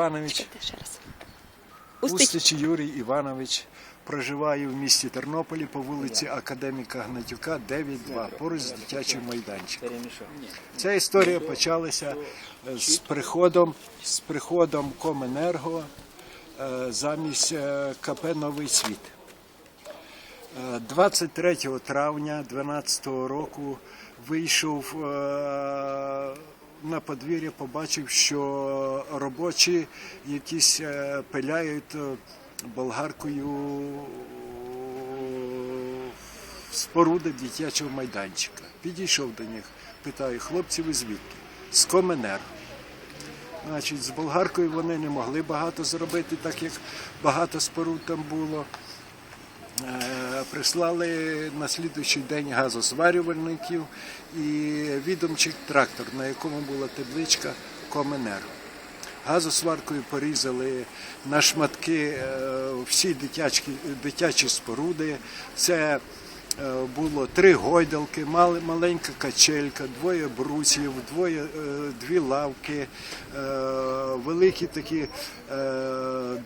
Іванович. Устич. Юрій Іванович проживає в місті Тернополі по вулиці Академіка Гнатюка, 9-2, поруч з дитячим майданчиком. Ця історія почалася е, з приходом, з приходом Коменерго е, замість е, КП Новий світ. Е, 23 травня 2012 року вийшов на подвір'я, побачив, що робочі якісь е, пиляють е, болгаркою споруди дитячого майданчика. Підійшов до них, питаю, хлопці, ви звідки? З Коменерго. Значить, з болгаркою вони не могли багато зробити, так як багато споруд там було. Е, Прислали на слідуючий день газозварювальників і відомчий трактор, на якому була табличка Коменерго. Газосваркою порізали на шматки е, всі дитячі, дитячі споруди. Це е, було три гойдалки, маленька качелька, двоє брусів, двоє, дві лавки, великі такі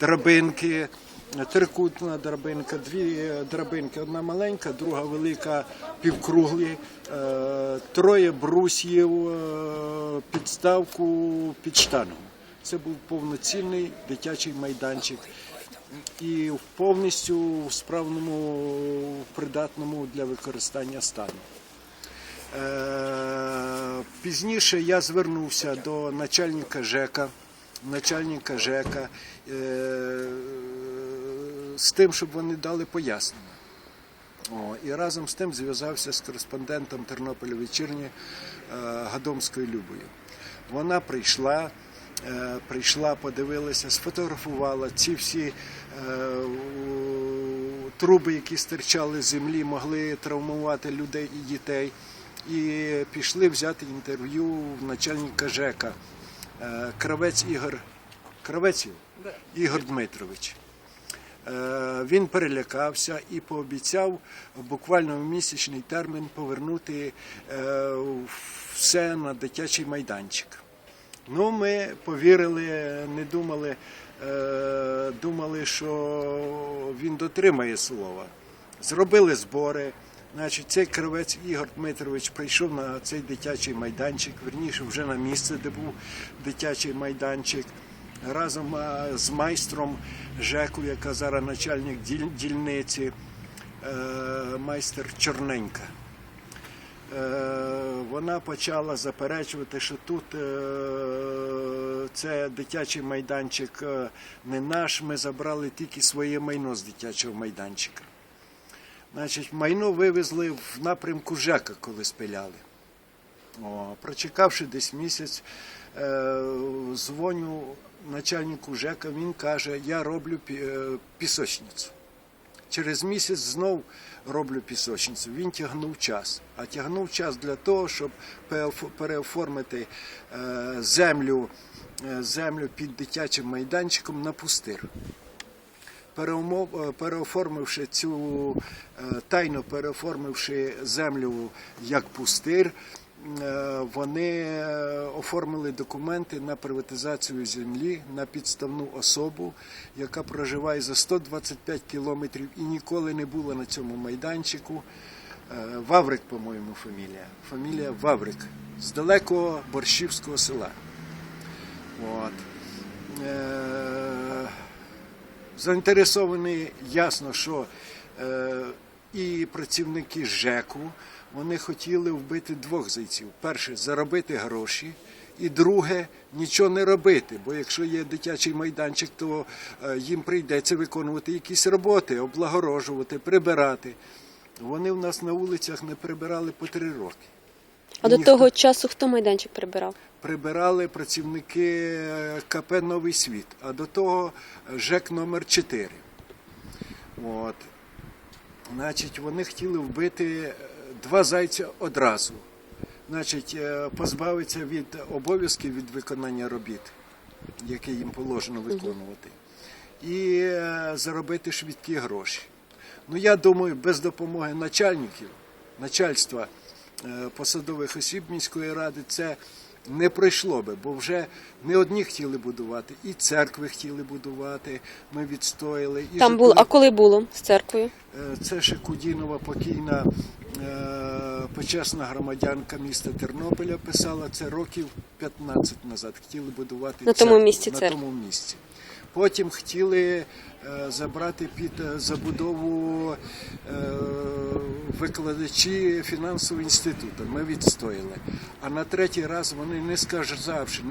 драбинки. Трикутна драбинка, дві е, драбинки, одна маленька, друга велика, півкруглі, е, троє брусів, е, підставку під штангу. Це був повноцінний дитячий майданчик. І повністю в справному, придатному для використання стану. Пізніше я звернувся до начальника ЖЕКа, начальника ЖЕКа з тим, щоб вони дали пояснення. О, і разом з тим зв'язався з кореспондентом Тернополя вечірні е, Гадомською Любою. Вона прийшла, е, прийшла, подивилася, сфотографувала ці всі е, у- труби, які стирчали з землі, могли травмувати людей і дітей. І пішли взяти інтерв'ю в начальника ЖЕКа. Е, Кравець Ігор Кравець Ігор Дмитрович. Е, Він перелякався і пообіцяв буквально в місячний термін повернути е, все на дитячий майданчик. Ну, ми повірили, не думали, е, думали, що він дотримає слова. Зробили збори. Значить, цей кривець Ігор Дмитрович прийшов на цей дитячий майданчик, верніше вже на місце, де був дитячий майданчик, разом з майстром ЖЕКу, яка зараз начальник дільниці, е, майстер Чорненька. Е, Вона почала заперечувати, що тут е, це дитячий майданчик не наш, ми забрали тільки своє майно з дитячого майданчика. Значить, майно вивезли в напрямку ЖЕКа, коли спиляли. О, прочекавши десь місяць, дзвоню начальнику ЖЕКа, він каже, я роблю е, пісочницю. Через місяць знов роблю пісочницю. Він тягнув час. А тягнув час для того, щоб переоформити е, землю, е, землю під дитячим майданчиком на пустир. Переоформивши цю тайно переоформивши землю як пустир, вони е, оформили документи на приватизацію землі на підставну особу, яка проживає за 125 кілометрів і ніколи не була на цьому майданчику. Е, Ваврик, по-моєму, фамілія. Фамілія Ваврик з далекого борщівського села. От. Е, заінтересовані ясно, що е, і працівники ЖЕКу вони хотіли вбити двох зайців. Перше заробити гроші, і друге нічого не робити. Бо якщо є дитячий майданчик, то е, їм прийдеться виконувати якісь роботи, облагорожувати, прибирати. Вони в нас на вулицях не прибирали по три роки. А до Ніхто- того часу хто майданчик прибирав? прибирали працівники е, КП Новий світ, а до того е, ЖЕК номер 4 От. Значить, вони хотіли вбити два зайця одразу. Значить, е, позбавитися від обов'язків від виконання робіт, які їм положено виконувати, і е, заробити швидкі гроші. Ну, я думаю, без допомоги начальників, начальства, е, посадових осіб міської ради, це не пройшло би, бо вже не одні хотіли будувати, і церкви хотіли будувати. Ми відстояли. І Там було. А коли було з церквою? Це ще Кудінова покійна почесна громадянка міста Тернополя писала це років 15 назад. Хотіли будувати На тому місці на тому місці. Потім хотіли е, забрати під е, забудову е, викладачі фінансового інституту. Ми відстояли. А на третій раз вони не сказавши,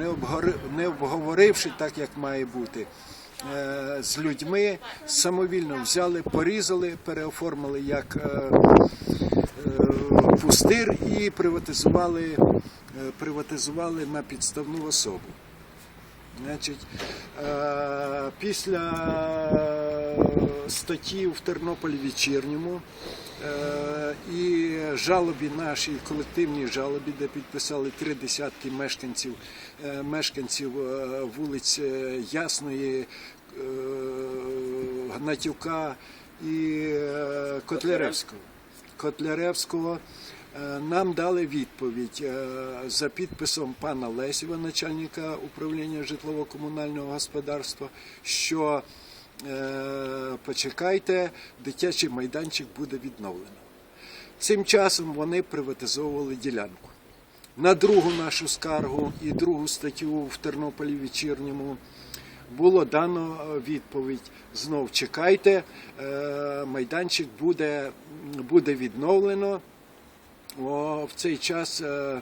не, обговоривши так, як має бути. е, З людьми самовільно взяли, порізали, переоформили як е, е, пустир і приватизували, е, приватизували на підставну особу. Значить, е, після статті в Тернополі вечірньому е, і жалобі нашій колективній жалобі, де підписали три десятки мешканців, е, мешканців е, вулиць е, Ясної, е, Гнатюка і е, Котляревського. Котляревського е, нам дали відповідь е, за підписом пана Лесєва, начальника управління житлово-комунального господарства, що е, почекайте, дитячий майданчик буде відновлено. Цим часом вони приватизовували ділянку. На другу нашу скаргу і другу статтю в Тернополі вечірньому було дано е, відповідь. Знов чекайте, е, майданчик буде, буде відновлено. О, в цей час е,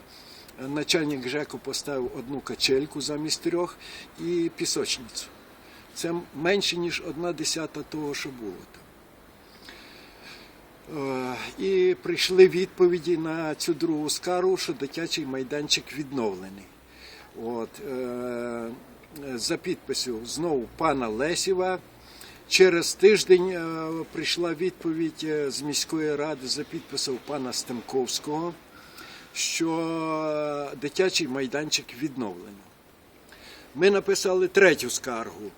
начальник ЖЕКу поставив одну качельку замість трьох і пісочницю. Це менше, ніж одна десята того, що було там. І прийшли відповіді на цю другу скаргу, що дитячий майданчик відновлений. От, за підписю знову пана Лесєва. Через тиждень е, прийшла відповідь е, з міської ради за підписом пана Стемковського, що дитячий майданчик відновлено. Ми написали третю скаргу.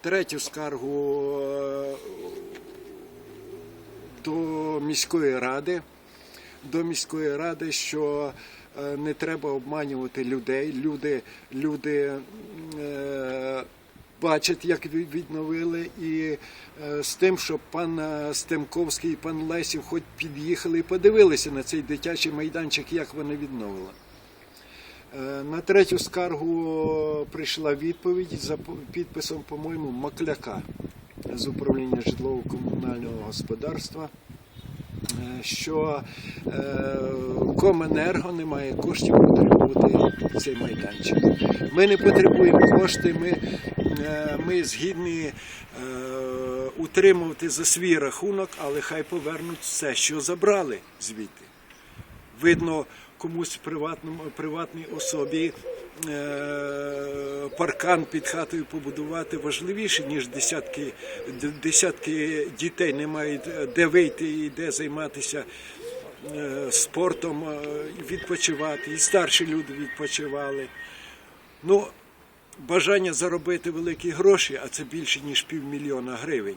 Третю скаргу е, до міської ради, до міської ради, що е, не треба обманювати людей. Люди, люди е, бачать, як відновили, і е, з тим, щоб пан е, Стемковський і пан Лесів хоч під'їхали і подивилися на цей дитячий майданчик, як вони відновили. Е, На третю скаргу прийшла відповідь за підписом, по-моєму, Макляка з управління житлово-комунального господарства, е, що е, Коменерго не має коштів утримувати цей майданчик. Ми не потребуємо кошти, ми, е, ми згідні е, утримувати за свій рахунок, але хай повернуть все, що забрали звідти видно комусь приватному приватній особі е, паркан під хатою побудувати важливіше, ніж десятки, десятки дітей не мають е, де вийти і де займатися е, спортом, е, відпочивати, і старші люди відпочивали. Ну, бажання заробити великі гроші, а це більше ніж півмільйона гривень.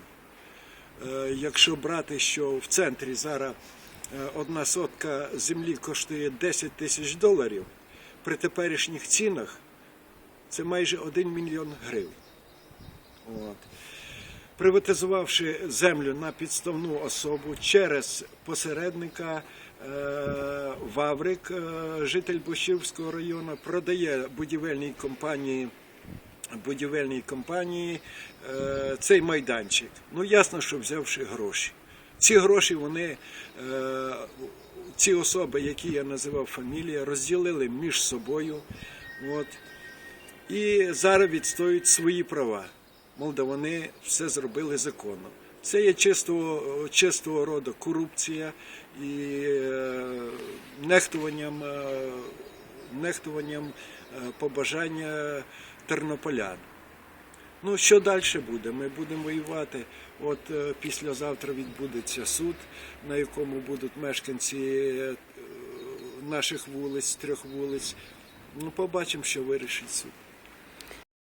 Е, Якщо брати, що в центрі зараз е, одна сотка землі коштує 10 тисяч доларів, при теперішніх цінах це майже 1 мільйон гривень. От. Приватизувавши землю на підставну особу через посередника, е, Ваврик, е, житель Бощівського району, продає будівельній компанії будівельній компанії е, цей майданчик. Ну, ясно, що взявши гроші. Ці гроші вони, ці особи, які я називав фамілія, розділили між собою. От, і зараз відстоюють свої права. Мовда, вони все зробили законно. Це є чистого, чистого роду корупція і е, нехтуванням, е, нехтуванням е, побажання тернополян. Ну, що далі буде? Ми будемо воювати. От е, післязавтра відбудеться суд, на якому будуть мешканці е, наших вулиць, трьох вулиць. Ну, побачимо, що вирішить суд.